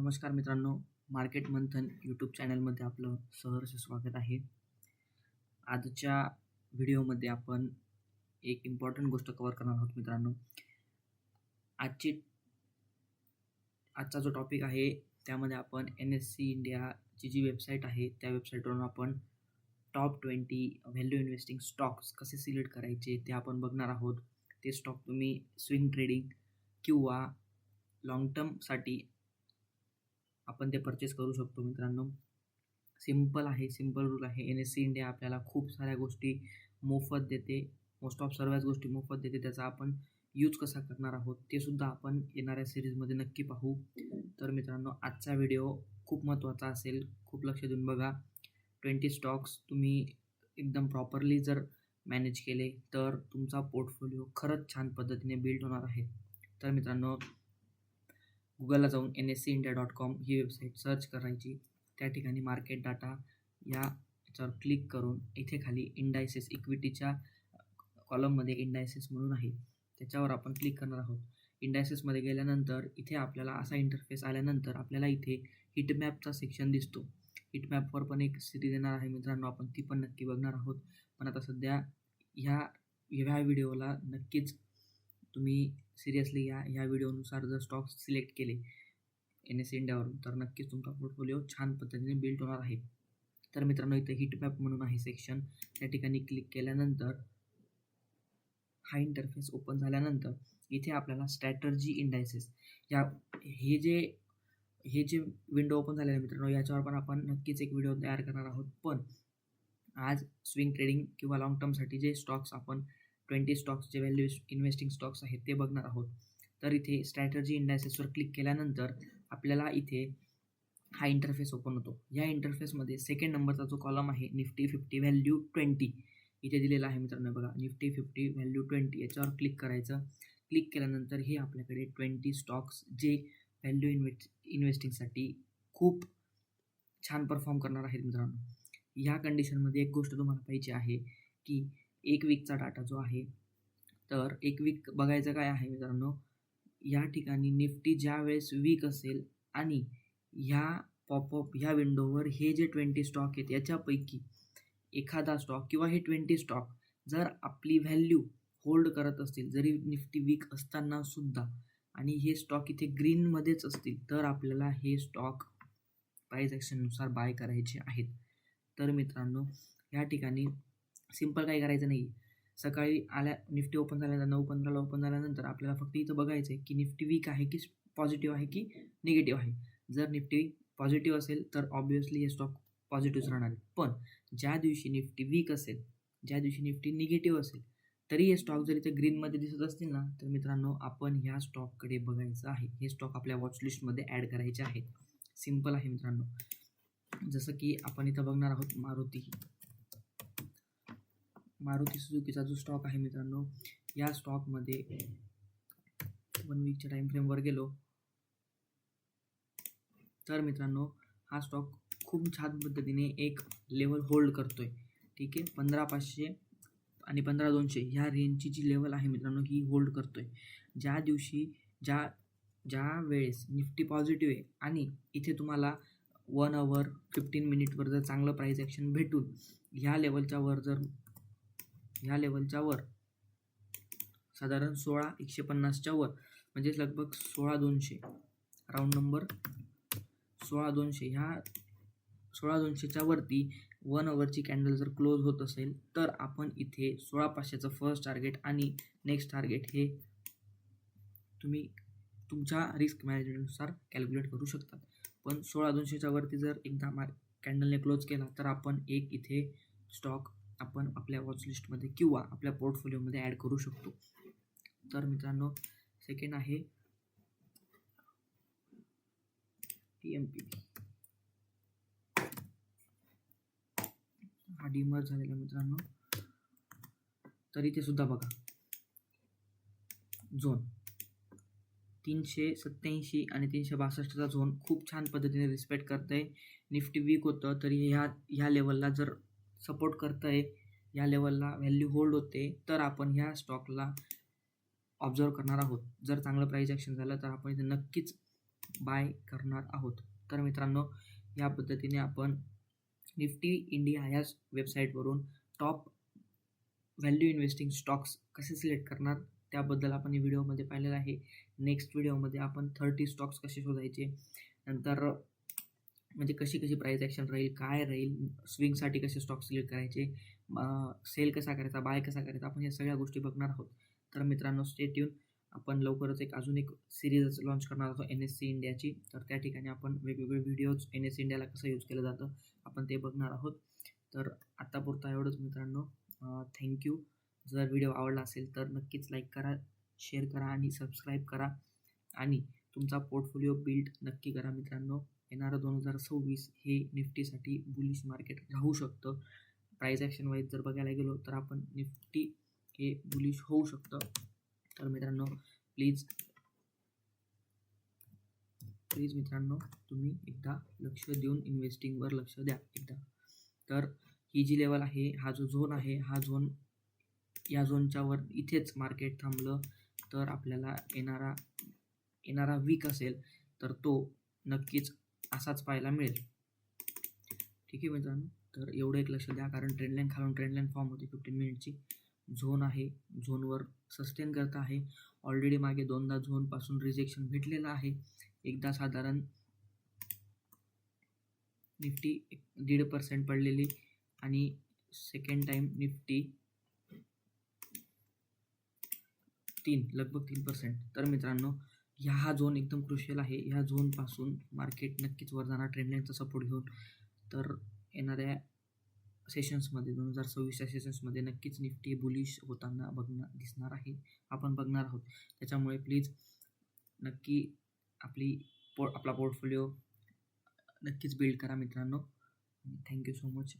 नमस्कार मित्रांनो मार्केट मंथन यूट्यूब चॅनलमध्ये आपलं सहर्ष स्वागत आहे. आजच्या व्हिडिओमध्ये आपण एक इम्पॉर्टंट गोष्ट कवर करणार आहोत मित्रांनो. आजची आजचा जो टॉपिक आहे त्यामध्ये आपण एन एस सी इंडियाची जी वेबसाईट आहे त्या वेबसाईटवरून आपण top twenty value investing stocks कसे सिलेक्ट करायचे ते आपण बघणार आहोत. ते स्टॉक तुम्ही स्विंग ट्रेडिंग किंवा लाँग टर्मसाठी आपण ते परचेस करू शकतो मित्रांनो. सिंपल आहे सिंपल रूल आहे. एन एस सी इंडिया आपल्याला खूप साऱ्या गोष्टी मोफत देते. मोस्ट ऑफ सर्वच गोष्टी मोफत देते. त्याचा आपण यूज कसा करणार आहोत ते सुद्धा आपण येणाऱ्या सिरीजमध्ये नक्की पाहू. तर मित्रांनो आजचा व्हिडिओ खूप महत्त्वाचा असेल. खूप लक्ष देऊन बघा. ट्वेंटी स्टॉक्स तुम्ही एकदम प्रॉपरली जर मॅनेज केले तर तुमचा पोर्टफोलिओ खरंच छान पद्धतीने बिल्ड होणार आहे. तर मित्रांनो गुगलला जाऊन N S C India dot com ही वेबसाईट सर्च करायची. त्या ठिकाणी मार्केट डाटा या याच्यावर क्लिक करून इथे खाली इंडायसेस इक्विटीच्या कॉलममध्ये इंडायसेस म्हणून आहे. त्याच्यावर आपण क्लिक करणार आहोत. इंडायसेसमध्ये गेल्यानंतर इथे आपल्याला असा इंटरफेस आल्यानंतर आपल्याला इथे हिटमॅपचा सेक्शन दिसतो. हिटमॅपवर पण एक सिरीज येणार आहे मित्रांनो आपण ती पण नक्की बघणार आहोत. पण आता सध्या ह्या ह्या व्हिडिओला नक्कीच तुम्ही सिरियसली या ह्या व्हिडिओनुसार जर स्टॉक्स सिलेक्ट केले एन एस इंडियावरून तर नक्कीच तुमचा पोर्टफोलिओ छान पद्धतीने बिल्ड होणार आहे. तर मित्रांनो इथं हिटमॅप म्हणून आहे सेक्शन त्या ठिकाणी क्लिक केल्यानंतर हा इंटरफेस ओपन झाल्यानंतर इथे आपल्याला स्ट्रॅटर्जी इंडायसेस या हे जे हे जे विंडो ओपन झालेलं आहे मित्रांनो याच्यावर पण आपण नक्कीच एक व्हिडिओ तयार करणार आहोत. पण आज स्विंग ट्रेडिंग किंवा लाँग टर्मसाठी जे स्टॉक्स आपण ट्वेंटी स्टॉक्सचे व्हॅल्यू इन्व्हेस्टिंग स्टॉक्स आहेत ते बघणार आहोत. तर इथे स्ट्रॅटर्जी इंडायसेसवर क्लिक केल्यानंतर आपल्याला इथे हा इंटरफेस ओपन होतो. या इंटरफेसमध्ये सेकंड नंबरचा जो कॉलम आहे निफ्टी फिफ्टी व्हॅल्यू ट्वेंटी इथे दिलेला आहे मित्रांनो बघा. निफ्टी फिफ्टी व्हॅल्यू ट्वेंटी याच्यावर क्लिक करायचं. क्लिक केल्यानंतर हे आपल्याकडे ट्वेंटी स्टॉक्स जे व्हॅल्यू इन्व्हेस्ट इन्व्हेस्टिंगसाठी खूप छान परफॉर्म करणार आहेत मित्रांनो. ह्या कंडिशनमध्ये एक गोष्ट तुम्हाला पाहिजे आहे की एक वीकचा डाटा जो आहे तर एक वीक बघायचं काय आहे मित्रांनो? या ठिकाणी निफ्टी ज्या वेळेस वीक असेल आणि ह्या पॉपअप ह्या विंडोवर हे जे ट्वेंटी स्टॉक आहेत याच्यापैकी एखादा स्टॉक किंवा हे ट्वेंटी स्टॉक जर आपली व्हॅल्यू होल्ड करत असतील जरी निफ्टी वीक असताना सुद्धा आणि हे स्टॉक इथे ग्रीनमध्येच असतील तर आपल्याला हे स्टॉक प्राईज ॲक्शननुसार बाय करायचे आहेत. तर मित्रांनो या ठिकाणी सिंपल काही करायचं नाही. सकाळी आल्या निफ्टी ओपन झाल्यानंतर नऊ पंधराला ओपन झाल्यानंतर आपल्याला फक्त इथं बघायचं आहे की निफ्टी वीक आहे की पॉझिटिव्ह आहे की निगेटिव्ह आहे. जर निफ्टी पॉझिटिव्ह असेल तर ऑब्वियसली हे स्टॉक पॉझिटिव्ह राहणार आहे. पण ज्या दिवशी निफ्टी वीक असेल ज्या दिवशी निफ्टी निगेटिव्ह असेल तरी हे स्टॉक जर इथे ग्रीनमध्ये दिसत असतील ना तर मित्रांनो आपण ह्या स्टॉककडे बघायचं आहे. हे स्टॉक आपल्या वॉचलिस्टमध्ये ॲड करायचे आहेत. सिंपल आहे मित्रांनो. जसं की आपण इथं बघणार आहोत मारुती. मारुती सुझुकीचा जो स्टॉक आहे मित्रांनो या स्टॉकमध्ये वन वीकच्या टाईम फ्रेमवर गेलो. तर मित्रांनो हा स्टॉक खूप छान पद्धतीने एक लेवल होल्ड करतो आहे ठीक आहे? पंधरा पाचशे आणि पंधरा दोनशे ह्या रेंजची जी लेवल आहे मित्रांनो ही होल्ड करतो आहे ज्या दिवशी ज्या ज्या वेळेस निफ्टी पॉझिटिव्ह आहे आणि इथे तुम्हाला वन आवर फिफ्टीन मिनिटवर जर चांगलं प्राईस ॲक्शन भेटून ह्या लेवलच्या वर जर ह्या लेवलच्या वर. साधारण सोळा एकशे पन्नासच्या वर. म्हणजेच लगभग सोळा दोनशे. राऊंड नंबर सोळा दोनशे. ह्या सोळा दोनशेच्या वरती वन ओवरची कॅन्डल जर क्लोज होत असेल तर आपण इथे सोळा पाचशेचं फर्स्ट टार्गेट आणि नेक्स्ट टार्गेट हे तुम्ही तुमच्या रिस्क मॅनेजमेंटनुसार कॅल्क्युलेट करू शकतात. पण सोळा दोनशेच्या वरती जर एकदा मा कॅन्डलने क्लोज केला तर आपण एक इथे स्टॉक आपण आपल्या वॉचलिस्टमध्ये किंवा आपल्या पोर्टफोलिओमध्ये ॲड करू शकतो. तर मित्रांनो सेकंड आहे टी एम पी हा डिमर झालेला मित्रांनो. तर इथे सुद्धा बघा. झोन तीनशे सत्याऐंशी आणि तीनशे बासष्टचा झोन खूप छान पद्धतीने रिस्पेक्ट करत आहे निफ्टी वीक होतं तरी ह्या ह्या लेवलला जर सपोर्ट करतं आहे या लेवलला व्हॅल्यू होल्ड होते तर आपण ह्या स्टॉकला ऑब्झर्व करणार आहोत. जर चांगलं प्राईस ॲक्शन झालं तर आपण इथे नक्कीच बाय करणार आहोत. तर मित्रांनो या पद्धतीने आपण निफ्टी इंडिया याच वेबसाईटवरून टॉप व्हॅल्यू इन्व्हेस्टिंग स्टॉक्स कसे सिलेक्ट करणार त्याबद्दल आपण व्हिडिओमध्ये पाहिलेलं आहे. नेक्स्ट व्हिडिओमध्ये आपण थर्टी स्टॉक्स कसे शोधायचे नंतर म्हणजे कशी कशी प्राईस ॲक्शन राहील काय राहील स्विंगसाठी कसे स्टॉक सिलेक्ट करायचे सेल कसा करायचा बाय कसा करायचा आपण या सगळ्या गोष्टी बघणार आहोत. तर मित्रांनो स्टेट येऊन आपण लवकरच एक अजून एक सिरीज लॉन्च करणार आहोत एन एस सी इंडियाची तर त्या ठिकाणी आपण वेगवेगळे व्हिडिओज एन एस सी इंडियाला कसं यूज केलं जातं आपण ते बघणार आहोत. तर आत्तापुरता एवढंच मित्रांनो. थँक्यू जर व्हिडिओ आवडला असेल तर नक्कीच लाईक करा शेअर करा आणि सबस्क्राईब करा. आणि तुमचा पोर्टफोलिओ बिल्ड नक्की करा मित्रांनो. येणारं दोन हजार सव्वीस हे निफ्टीसाठी बुलिश मार्केट राहू शकतं. प्राईज ॲक्शन वाईज जर बघायला गेलो तर आपण निफ्टी हे बुलिश होऊ शकतं. तर मित्रांनो प्लीज प्लीज मित्रांनो तुम्ही एकदा लक्ष देऊन इन्व्हेस्टिंगवर लक्ष द्या एकदा. तर ही जी लेवल आहे हा जो झोन आहे हा झोन या झोनच्या वर इथेच मार्केट थांबलं तर आपल्याला येणारा येणारा वीक असेल तर तो नक्कीच असाच पाहायला मिळेल. ठीक आहे मित्रांनो? तर एवढं एक लक्ष द्या कारण ट्रेंडलाईन खालून ट्रेंडलाईन फॉर्म होती. फिफ्टीन मिनिटची झोन आहे. झोनवर सस्टेन करत आहे. ऑलरेडी मागे दोनदा झोनपासून रिजेक्शन भेटलेलं आहे. एकदा साधारण निफ्टी दीड पर्सेंट पडलेली आणि सेकंड टाईम निफ्टी तीन लगभग तीन पर्सेंट तर मित्रांनो ह्या हा झोन एकदम क्रुशियल आहे. ह्या झोनपासून मार्केट नक्कीच वर जाणार ट्रेंडलाईनचा सपोर्ट घेऊन. तर येणाऱ्या सेशन्समध्ये दोन हजार सव्वीसच्या सेशन्समध्ये नक्कीच निफ्टी बुलिश होताना बघणार दिसणार आहे. आपण बघणार आहोत. त्याच्यामुळे प्लीज नक्की आपली पो आपला पोर्टफोलिओ नक्कीच बिल्ड करा मित्रांनो. Thank you so much